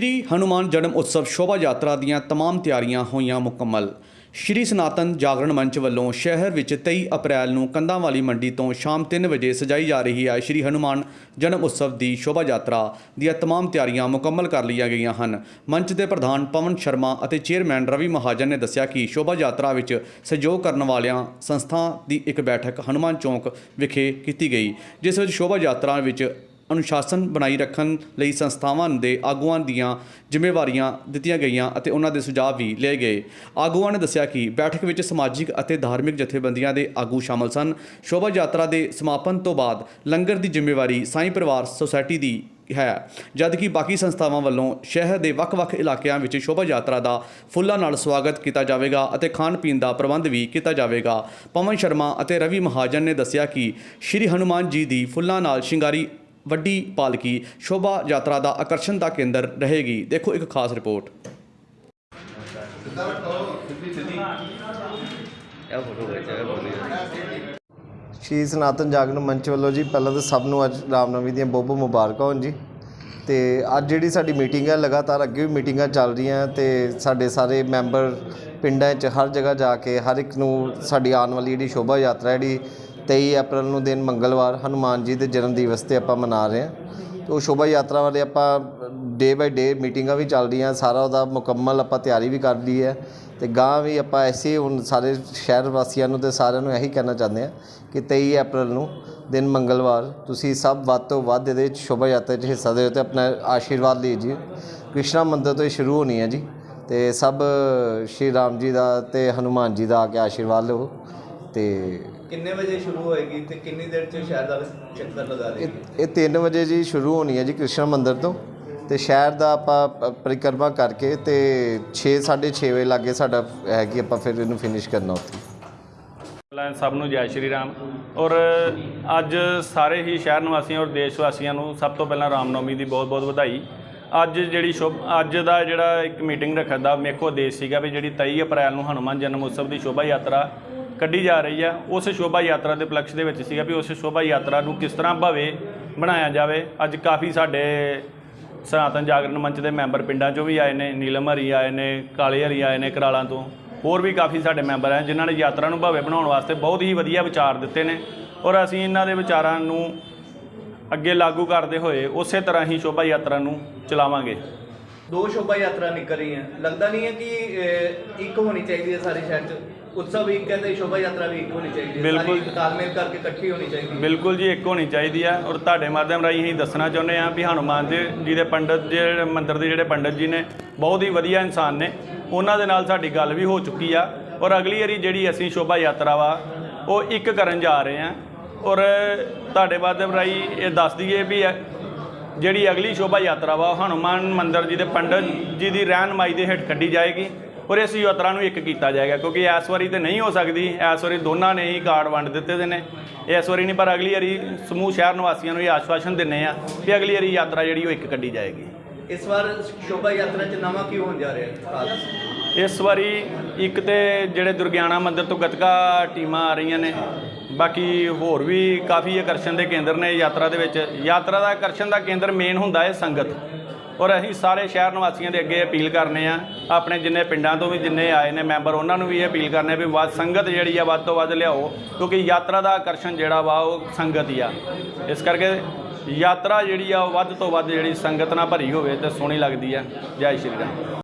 ਸ਼੍ਰੀ ਹਨੂਮਾਨ ਜਨਮ ਉਤਸਵ ਸ਼ੋਭਾ ਯਾਤਰਾ ਦੀਆਂ तमाम ਤਿਆਰੀਆਂ ਹੋਈਆਂ ਮੁਕੰਮਲ ਸ਼੍ਰੀ ਸਨਾਤਨ ਜਾਗਰਣ ਮੰਚ ਵੱਲੋਂ ਸ਼ਹਿਰ ਵਿੱਚ 23 ਅਪ੍ਰੈਲ ਨੂੰ ਕੰਧਾਂ ਵਾਲੀ ਮੰਡੀ ਤੋਂ ਸ਼ਾਮ 3 ਵਜੇ ਸਜਾਈ ਜਾ ਰਹੀ ਹੈ ਸ਼੍ਰੀ ਹਨੂਮਾਨ ਜਨਮ ਉਤਸਵ ਦੀ ਸ਼ੋਭਾ ਯਾਤਰਾ ਦੀਆਂ तमाम ਤਿਆਰੀਆਂ ਮੁਕੰਮਲ ਕਰ ਲਈਆਂ ਗਈਆਂ ਹਨ ਮੰਚ ਦੇ ਪ੍ਰਧਾਨ ਪਵਨ ਸ਼ਰਮਾ ਅਤੇ ਚੇਅਰਮੈਨ ਰਵੀ ਮਹਾਜਨ ਨੇ ਦੱਸਿਆ ਕਿ ਸ਼ੋਭਾ ਯਾਤਰਾ ਵਿੱਚ ਸਹਿਯੋਗ ਕਰਨ ਵਾਲਿਆਂ ਸੰਸਥਾ ਦੀ ਇੱਕ ਬੈਠਕ ਹਨੂਮਾਨ ਚੌਂਕ ਵਿਖੇ ਕੀਤੀ ਗਈ ਜਿਸ ਵਿੱਚ ਸ਼ੋਭਾ ਯਾਤਰਾ ਵਿੱਚ ਅਨੁਸ਼ਾਸਨ ਬਣਾਈ ਰੱਖਣ ਲਈ ਸੰਸਥਾਵਾਂ ਦੇ ਆਗੂਆਂ ਦੀਆਂ ਜ਼ਿੰਮੇਵਾਰੀਆਂ ਦਿੱਤੀਆਂ ਗਈਆਂ ਅਤੇ ਉਹਨਾਂ ਦੇ ਸੁਝਾਅ ਵੀ ਲਏ ਗਏ। ਆਗੂਆਂ ਨੇ ਦੱਸਿਆ ਕਿ ਬੈਠਕ ਵਿੱਚ ਸਮਾਜਿਕ ਅਤੇ ਧਾਰਮਿਕ ਜਥੇਬੰਦੀਆਂ ਦੇ ਆਗੂ ਸ਼ਾਮਲ ਸਨ। ਸ਼ੋਭਾ ਯਾਤਰਾ ਦੇ ਸਮਾਪਨ ਤੋਂ ਬਾਅਦ ਲੰਗਰ ਦੀ ਜ਼ਿੰਮੇਵਾਰੀ ਸਾਈਂ ਪਰਿਵਾਰ ਸੁਸਾਇਟੀ ਦੀ ਹੈ, ਜਦਕਿ ਬਾਕੀ ਸੰਸਥਾਵਾਂ ਵੱਲੋਂ ਸ਼ਹਿਰ ਦੇ ਵੱਖ-ਵੱਖ ਇਲਾਕਿਆਂ ਵਿੱਚ ਸ਼ੋਭਾ ਯਾਤਰਾ ਦਾ ਫੁੱਲਾਂ ਨਾਲ ਸਵਾਗਤ ਕੀਤਾ ਜਾਵੇਗਾ ਅਤੇ ਖਾਣ ਪੀਣ ਦਾ ਪ੍ਰਬੰਧ ਵੀ ਕੀਤਾ ਜਾਵੇਗਾ। ਪਵਨ ਸ਼ਰਮਾ ਅਤੇ ਰਵੀ ਮਹਾਜਨ ਨੇ ਦੱਸਿਆ ਕਿ ਸ਼੍ਰੀ ਹਨੂਮਾਨ ਜੀ ਦੀ ਫੁੱਲਾਂ ਨਾਲ ਸ਼ਿੰਗਾਰੀ ਵੱਡੀ ਪਾਲਕੀ ਸ਼ੋਭਾ ਯਾਤਰਾ ਦਾ ਆਕਰਸ਼ਣ ਦਾ ਕੇਂਦਰ ਰਹੇਗੀ। ਦੇਖੋ ਇੱਕ ਖਾਸ ਰਿਪੋਰਟ। ਸ਼੍ਰੀ ਸਨਾਤਨ ਜਾਗਰਣ ਮੰਚ ਵੱਲੋਂ ਜੀ, ਪਹਿਲਾਂ ਤਾਂ ਸਭ ਨੂੰ ਅੱਜ ਰਾਮਨਵਮੀ ਦੀਆਂ ਬਹੁਤ ਬਹੁਤ ਮੁਬਾਰਕਾਂ ਹੋਣ ਜੀ। ਤੇ ਅੱਜ ਜਿਹੜੀ ਸਾਡੀ ਮੀਟਿੰਗ ਹੈ, ਲਗਾਤਾਰ ਅੱਗੇ ਵੀ ਮੀਟਿੰਗਾਂ ਚੱਲ ਰਹੀਆਂ ਤੇ ਸਾਡੇ ਸਾਰੇ ਮੈਂਬਰ ਪਿੰਡਾਂ 'ਚ ਹਰ ਜਗ੍ਹਾ ਜਾ ਕੇ ਹਰ ਇੱਕ ਨੂੰ ਸਾਡੀ ਆਉਣ ਵਾਲੀ ਜਿਹੜੀ ਸ਼ੋਭਾ ਯਾਤਰਾ ਜਿਹੜੀ 23 ਅਪ੍ਰੈਲ ਨੂੰ ਦਿਨ ਮੰਗਲਵਾਰ ਹਨੂਮਾਨ ਜੀ ਦੇ ਜਨਮ ਦਿਵਸ ਤੇ ਆਪਾਂ ਮਨਾ ਰਹੇ ਹਾਂ। ਤੇ ਉਹ ਸ਼ੋਭਾ ਯਾਤਰਾ ਵਾਲੇ ਆਪਾਂ ਡੇ ਬਾਈ ਡੇ ਮੀਟਿੰਗਾਂ ਵੀ ਚੱਲ ਰਹੀਆਂ ਸਾਰਾ ਉਹਦਾ ਮੁਕੰਮਲ ਆਪਾਂ ਤਿਆਰੀ ਵੀ ਕਰ ਲਈ ਹੈ। ਤੇ ਗਾਂ ਵੀ ਆਪਾਂ ਐਸੇ ਹੁਣ ਸਾਰੇ ਸ਼ਹਿਰ ਵਾਸੀਆਂ ਨੂੰ ਤੇ ਸਾਰਿਆਂ ਨੂੰ ਇਹੀ ਕਹਿਣਾ ਚਾਹੁੰਦੇ ਆ ਕਿ 23 ਅਪ੍ਰੈਲ ਨੂੰ ਦਿਨ ਮੰਗਲਵਾਰ ਤੁਸੀਂ ਸਭ ਵੱਧ ਤੋਂ ਵੱਧ ਇਹਦੇ ਵਿੱਚ ਸ਼ੋਭਾ ਯਾਤਰਾ 'ਚ ਹਿੱਸਾ ਦਿਓ ਤੇ ਆਪਣਾ ਆਸ਼ੀਰਵਾਦ ਲੀजिए ਕ੍ਰਿਸ਼ਨਾ ਮੰਦਿਰ ਤੋਂ ਹੀ ਸ਼ੁਰੂ ਹੋਣੀ ਹੈ ਜੀ। ਤੇ ਸਭ ਸ਼੍ਰੀ ਰਾਮ ਜੀ ਦਾ ਤੇ ਹਨੂਮਾਨ ਜੀ ਦਾ ਆ ਕੇ ਆਸ਼ੀਰਵਾਦ ਲਓ ਤੇ ਕਿੰਨੇ ਵਜੇ ਸ਼ੁਰੂ ਹੋਏਗੀ ਤੇ ਕਿੰਨੀ ਦੇਰ ਚ ਸ਼ਹਿਰ ਦਾ ਚੱਕਰ ਲਗਾ ਇਹ ਦੇਗੀ ਇਹ 3 ਵਜੇ ਜੀ ਸ਼ੁਰੂ ਹੋਣੀ ਹੈ ਜੀ ਕ੍ਰਿਸ਼ਨ ਮੰਦਿਰ ਤੋਂ ਤੇ ਸ਼ਹਿਰ ਦਾ ਆਪਾਂ ਪ- ਪਰਿਕਰਮਾ ਕਰਕੇ ਤੇ 6 6:30 ਵਜੇ ਲਾਗੇ ਸਾਡਾ ਹੈ ਕਿ ਆਪਾਂ ਫਿਰ ਇਹਨੂੰ ਫਿਨਿਸ਼ ਕਰਨਾ ਉੱਥੇ। ਪਹਿਲਾਂ ਸਭ ਨੂੰ ਜੈ ਸ਼੍ਰੀ ਰਾਮ। ਔਰ ਅੱਜ ਸਾਰੇ ਹੀ ਸ਼ਹਿਰ ਨਿਵਾਸੀਆਂ ਔਰ ਦੇਸ਼ ਵਾਸੀਆਂ ਨੂੰ ਸਭ ਤੋਂ ਪਹਿਲਾਂ ਰਾਮਨੌਮੀ ਦੀ ਬਹੁਤ-ਬਹੁਤ ਵਧਾਈ। ਅੱਜ ਜਿਹੜੀ ਸ਼ੁਭ ਅੱਜ ਦਾ ਜਿਹੜਾ ਇੱਕ ਮੀਟਿੰਗ ਰੱਖਣ ਦਾ ਮੇਖੋ ਉਦੇਸ਼ ਸੀਗਾ ਵੀ ਜਿਹੜੀ 23 ਅਪ੍ਰੈਲ ਨੂੰ ਹਨੂੰਮਾਨ ਜਨਮ ਉਤਸਵ ਦੀ ਸ਼ੋਭਾ ਯਾਤਰਾ ਕੱਢੀ ਜਾ ਰਹੀ ਆ। ਉਸ ਸ਼ੋਭਾ ਯਾਤਰਾ ਦੇ ਉਪਲਕਸ਼ ਦੇ ਵਿੱਚ ਸੀਗਾ ਵੀ ਉਸ ਸ਼ੋਭਾ ਯਾਤਰਾ ਨੂੰ ਕਿਸ ਤਰ੍ਹਾਂ ਭਵੇ ਬਣਾਇਆ ਜਾਵੇ। ਅੱਜ ਕਾਫੀ ਸਾਡੇ ਸਨਾਤਨ ਜਾਗਰਣ ਮੰਚ ਦੇ ਮੈਂਬਰ ਪਿੰਡਾਂ ਚੋਂ ਵੀ ਆਏ ਨੇ, ਨੀਲਮ ਹਰੀ ਆਏ ਨੇ, ਕਾਲੇ ਹਰੀ ਆਏ ਨੇ ਕਰਾਲਾਂ ਤੋਂ। ਹੋਰ ਵੀ ਕਾਫੀ ਸਾਡੇ ਮੈਂਬਰ ਆ, ਜਿਨ੍ਹਾਂ ਨੇ ਯਾਤਰਾ ਨੂੰ ਭਵੇ ਬਣਾਉਣ ਵਾਸਤੇ ਬਹੁਤ ਹੀ ਵਧੀਆ ਵਿਚਾਰ ਦਿੱਤੇ ਨੇ। ਔਰ ਅਸੀਂ ਇਹਨਾਂ ਦੇ ਵਿਚਾਰਾਂ ਨੂੰ ਅੱਗੇ ਲਾਗੂ ਕਰਦੇ ਹੋਏ ਉਸੇ ਤਰ੍ਹਾਂ ਹੀ ਸ਼ੋਭਾ ਯਾਤਰਾ ਨੂੰ ਚਲਾਵਾਂਗੇ। ਦੋ ਸ਼ੋਭਾ ਯਾਤਰਾ ਨਿਕਲ ਰਹੀਆਂ ਲੱਗਦਾ ਨਹੀਂ ਹੈ ਕਿ ਇੱਕ ਹੋਣੀ ਚਾਹੀਦੀ ਹੈ ਸਾਰੇ ਸ਼ਹਿਰ ਚ। ਉਤਸਵ ਇੱਕ ਹੈ ਤੇ ਸ਼ੋਭਾ ਯਾਤਰਾ ਵੀ ਇੱਕ ਹੋਣੀ ਚਾਹੀਦੀ ਹੈ। ਬਿਲਕੁਲ। ਤਾਲਮੇਲ ਕਰਕੇ ਇਕੱਠੀ ਹੋਣੀ ਚਾਹੀਦੀ ਹੈ। ਬਿਲਕੁਲ ਜੀ ਇੱਕ ਹੋਣੀ ਚਾਹੀਦੀ ਆ। ਔਰ ਤੁਹਾਡੇ ਮਾਧਿਅਮ ਰਾਹੀਂ ਅਸੀਂ ਦੱਸਣਾ ਚਾਹੁੰਦੇ ਆ ਵੀ ਹਨੂਮਾਨ ਜੀ ਦੇ ਪੰਡਤ ਜਿਹੜੇ ਮੰਦਿਰ ਦੇ ਜਿਹੜੇ ਪੰਡਤ ਜੀ ਨੇ ਬਹੁਤ ਹੀ ਵਧੀਆ ਇਨਸਾਨ ਨੇ। ਉਹਨਾਂ ਦੇ ਨਾਲ ਸਾਡੀ ਗੱਲ ਵੀ ਹੋ ਚੁੱਕੀ ਆ। ਔਰ ਅਗਲੀ ਵਾਰੀ ਜਿਹੜੀ ਅਸੀਂ ਸ਼ੋਭਾ ਯਾਤਰਾ ਵਾ ਉਹ ਇੱਕ ਕਰਨ ਜਾ ਰਹੇ ਆ। ਔਰ ਤੁਹਾਡੇ ਮਾਧਿਅਮ ਰਾਹੀਂ ਇਹ ਦੱਸ ਦਈਏ ਵੀ ਜਿਹੜੀ ਅਗਲੀ ਸ਼ੋਭਾ ਯਾਤਰਾ ਵਾ ਹਨੂਮਾਨ ਮੰਦਿਰ ਜੀ ਦੇ ਪੰਡਤ ਜੀ ਦੀ ਰਹਿਨਮਾਈ ਦੇ ਹੇਠ ਕੱਢੀ ਜਾਏਗੀ। ਔਰ ਇਸ ਯਾਤਰਾ ਨੂੰ ਇੱਕ ਕੀਤਾ ਜਾਏਗਾ ਕਿਉਂਕਿ ਇਸ ਵਾਰੀ ਤੇ ਨਹੀਂ ਹੋ ਸਕਦੀ ਇਸ ਵਾਰੀ ਦੋਨਾਂ ਨੇ ਹੀ ਕਾਰਡ ਵੰਡ ਦਿੱਤੇ ਦੇ ਨੇ। ਇਸ ਵਾਰੀ ਨਹੀਂ ਪਰ ਅਗਲੀ ਵਾਰੀ ਸਮੂਹ ਸ਼ਹਿਰ ਨਿਵਾਸੀਆਂ ਨੂੰ ਇਹ ਆਸ਼ਵਾਸਨ ਦਿੰਨੇ ਆ ਵੀ ਅਗਲੀ ਵਾਰੀ ਯਾਤਰਾ ਜਿਹੜੀ ਉਹ ਇੱਕ ਕੱਢੀ ਜਾਏਗੀ। ਇਸ ਵਾਰ ਸ਼ੋਭਾ ਯਾਤਰਾ ਚ ਨਵਾਂ ਕੀ ਹੋਣ ਜਾ ਰਿਹਾ ਹੈ ਇਸ ਵਾਰੀ ਇੱਕ ਤੇ ਜਿਹੜੇ ਦੁਰਗਿਆਣਾ ਮੰਦਿਰ ਤੋਂ ਗਤਕਾ ਟੀਮਾਂ ਆ ਰਹੀਆਂ ਨੇ ਬਾਕੀ ਹੋਰ ਵੀ ਕਾਫੀ ਆਕਰਸ਼ਣ ਦੇ ਕੇਂਦਰ ਨੇ ਯਾਤਰਾ ਦੇ ਵਿੱਚ। ਯਾਤਰਾ ਦਾ ਆਕਰਸ਼ਣ ਦਾ ਕੇਂਦਰ ਮੇਨ ਹੁੰਦਾ ਹੈ ਸੰਗਤ। ਔਰ ਅਸੀਂ ਸਾਰੇ ਸ਼ਹਿਰ ਨਿਵਾਸੀਆਂ ਦੇ ਅੱਗੇ ਅਪੀਲ ਕਰਨੇ ਆ, ਆਪਣੇ ਜਿੰਨੇ ਪਿੰਡਾਂ ਤੋਂ ਵੀ ਜਿੰਨੇ ਆਏ ਨੇ ਮੈਂਬਰ, ਉਹਨਾਂ ਨੂੰ ਵੀ ਇਹ ਅਪੀਲ ਕਰਨੇ ਵੀ ਵੱਧ ਸੰਗਤ ਜਿਹੜੀ ਆ ਵੱਧ ਤੋਂ ਵੱਧ ਲਿਆਓ, ਕਿਉਂਕਿ ਯਾਤਰਾ ਦਾ ਆਕਰਸ਼ਣ ਜਿਹੜਾ ਵਾ ਉਹ ਸੰਗਤ ਹੀ ਆ। ਇਸ ਕਰਕੇ ਯਾਤਰਾ ਜਿਹੜੀ ਆ ਉਹ ਵੱਧ ਤੋਂ ਵੱਧ ਜਿਹੜੀ ਸੰਗਤ ਨਾਲ ਭਰੀ ਹੋਵੇ ਤੇ ਸੋਹਣੀ ਲੱਗਦੀ ਆ। ਜੈ ਸ਼੍ਰੀ ਰਾਮ।